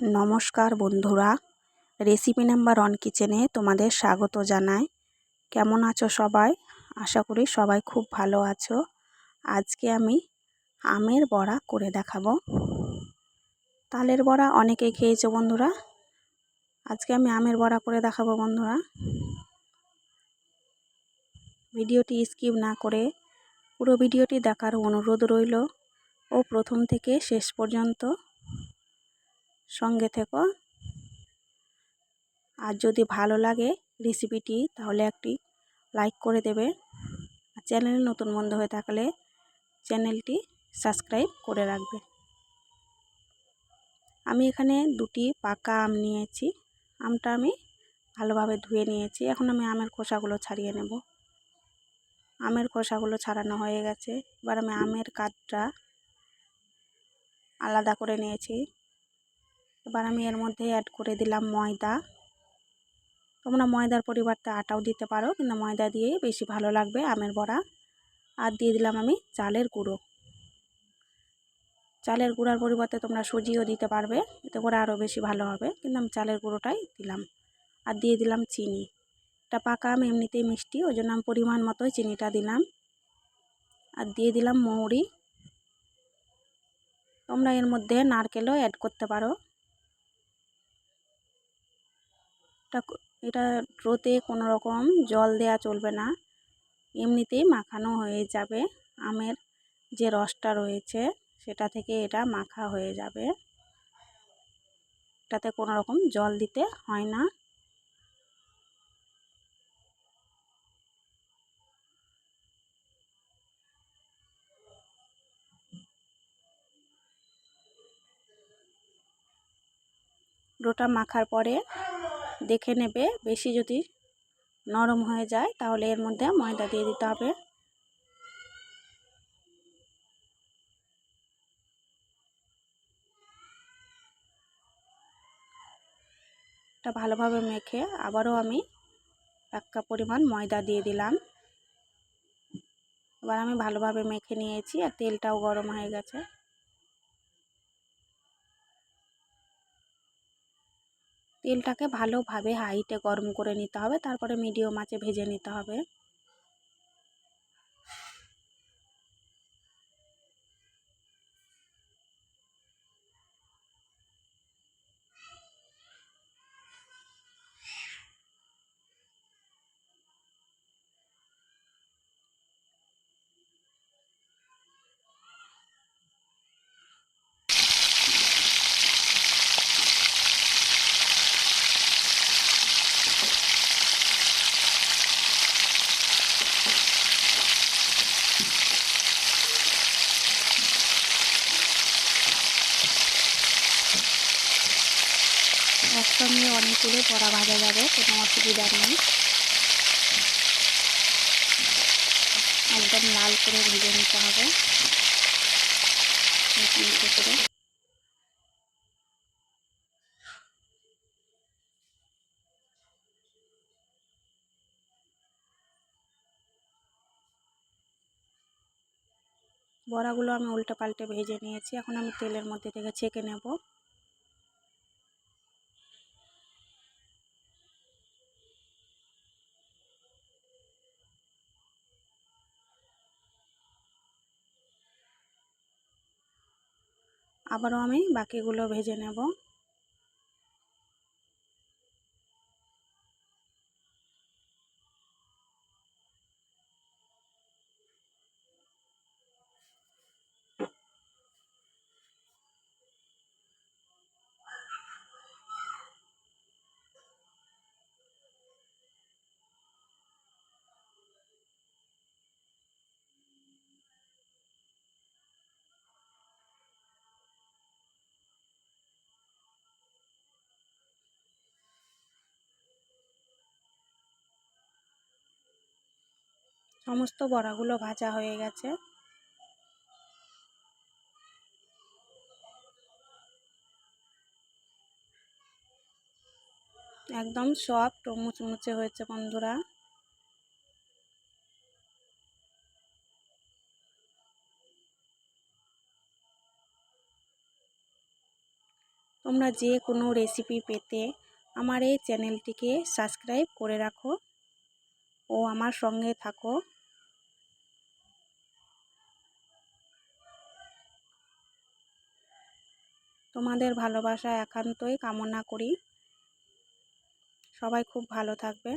নমস্কার বন্ধুরা, recipe number one কিচেনে তোমাদের স্বাগত জানাই। কেমন আছো সবাই? আশা করি সবাই খুব ভালো আছো। আজকে আমি আমের বড়া করে দেখাবো। তালের বড়া অনেকেই খেয়েছো বন্ধুরা? আজকে আমি আমের বড়া করে দেখাবো বন্ধুরা। ভিডিওটি স্কিপ না করে পুরো ভিডিওটি দেখার অনুরোধ রইল। ও প্রথম থেকে শেষ পর্যন্ত সঙ্গে থেকো। আর যদি ভালো লাগে রেসিপিটি, তাহলে একটি লাইক করে দেবে। আর চ্যানেল নতুন বন্ধ হয়ে থাকলে চ্যানেলটি সাবস্ক্রাইব করে রাখবে। আমি এখানে দুটি পাকা আম নিয়েছি। আমটা আমি ভালোভাবে ধুয়ে নিয়েছি। এখন আমি আমের খোসাগুলো ছাড়িয়ে নেব। আমের খোসাগুলো ছাড়ানো হয়ে গেছে। এবার আমি আমের কাঠটা আলাদা করে নিয়েছি। এবার আমি এর মধ্যে অ্যাড করে দিলাম ময়দা। তোমরা ময়দার পরিবর্তে আটাও দিতে পারো, কিন্তু ময়দা দিয়েই বেশি ভালো লাগবে আমের বড়া। আর দিয়ে দিলাম আমি চালের গুঁড়ো। চালের গুঁড়ার পরিবর্তে তোমরা সুজিও দিতে পারবে, এতে করে আরও বেশি ভালো হবে। কিন্তু আমি চালের গুঁড়োটাই দিলাম। আর দিয়ে দিলাম চিনি। এটা পাকা আম, এমনিতেই মিষ্টি, ওই জন্য আমি পরিমাণ মতোই চিনিটা দিলাম। আর দিয়ে দিলাম মৌরি। তোমরা এর মধ্যে নারকেলও অ্যাড করতে পারো। এটা এটা রোতে কোনো রকম জল দেয়া চলবে না। এমনিতেই মাখানো হয়ে যাবে। আমের যে রসটা রয়েছে, সেটা থেকে এটা মাখা হয়ে যাবে। এটাতে কোনো রকম জল দিতে হয় না। ডোটা মাখার পরে দেখে নেবে। বেশি যদি নরম হয়ে যায়, তাহলে এর মধ্যে ময়দা দিয়ে দিতে হবে। এটা ভালোভাবে মেখে আবারও আমি এক কাপ পরিমাণ ময়দা দিয়ে দিলাম। এবার আমি ভালোভাবে মেখে নিয়েছি আর তেলটাও গরম হয়ে গেছে। তেলটাকে ভালোভাবে হাইটে গরম করে নিতে হবে তারপরে মিডিয়াম আঁচে ভেজে নিতে হবে। একসঙ্গে অনেকগুলো বড়া ভাজা যাবে, কোনো অসুবিধা নেই। একদম লাল করে ভেজে নিতে হবে। করে বড়াগুলো আমি উল্টে পাল্টে ভেজে নিয়েছি। এখন আমি তেলের মধ্যে থেকে ছেঁকে নেব। আবারও আমি বাকিগুলো ভেজে নেব। সমস্ত বড়াগুলো ভাজা হয়ে গেছে। একদম সফট ও মুচমুচে হয়েছে বন্ধুরা। তোমরা যে কোনো রেসিপি পেতে আমার এই চ্যানেলটিকে সাবস্ক্রাইব করে রাখো ও আমার সঙ্গে থাকো। তোমাদের ভালোবাসা একান্তই কামনা করি। সবাই খুব ভালো থাকবে।